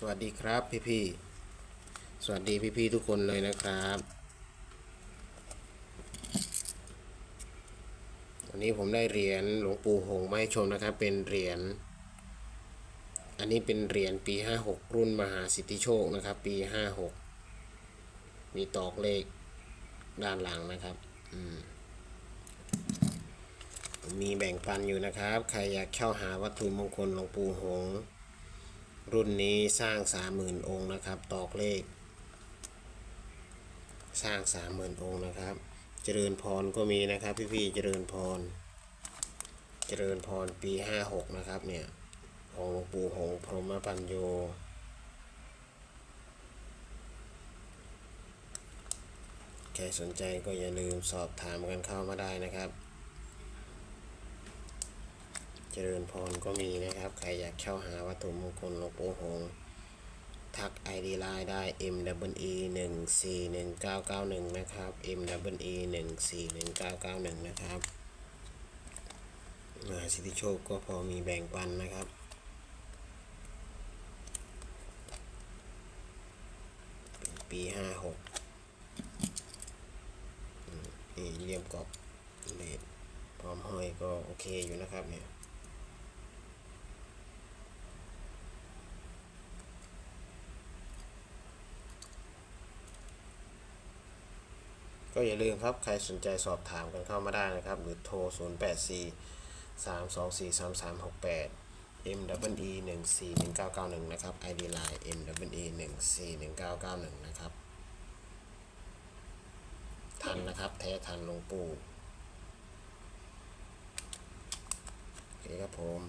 สวัสดีครับพี่พี่สวัสดีพี่พี่ทุกคนเลยนะครับวันนี้ผมได้เหรียญหลวงปู่หงมาให้ชมนะครับ เป็นเหรียญอันนี้เป็นเหรียญปี 56 รุ่นมหาสิทธิโชคนะครับ ปี 56 มีตอกเลขด้านหลังนะครับอืมมีแบ่งปันอยู่นะครับ ใครอยากเข้าหาวัตถุมงคลหลวงปู่หง รุ่นนี้สร้างสามหมื่นองค์นะครับ ตอกเลข สร้างสามหมื่นองค์นะครับ เจริญพรก็มีนะครับ พี่ๆเจริญพร เจริญพรปีห้าหกนะครับเนี่ยของหลวงปู่หงพรหมปัญโยใครสนใจก็อย่าลืมสอบถามกันเข้ามาได้นะครับ จริญพรก็มีนะครับ ใครอยากเข้าหาวัตถุมงคลหลวงปู่หงทัก ID ไลน์ได้ M W E 1 4 1 9 9 1 นะครับ M W E 1 4 1 9 9 1 นะครับมาสิทธิโชคก็พอมีแบ่งปันนะครับปี56อืมนี่เลี่ยมกรอบเลดพร้อมห้อยก็โอเคอยู่นะครับเนี่ย ก็อย่าลืมครับ ใครสนใจสอบถามกันเข้ามาได้นะครับ หรือโทร 0 8 4 3 2 4 3 3 6 8 M W E 1 4 1 9 9 1 นะครับ ID Line M W E 1 4 1 9 9 1 นะครับ ทันนะครับ แท้ทันลงปู่โอเคครับผม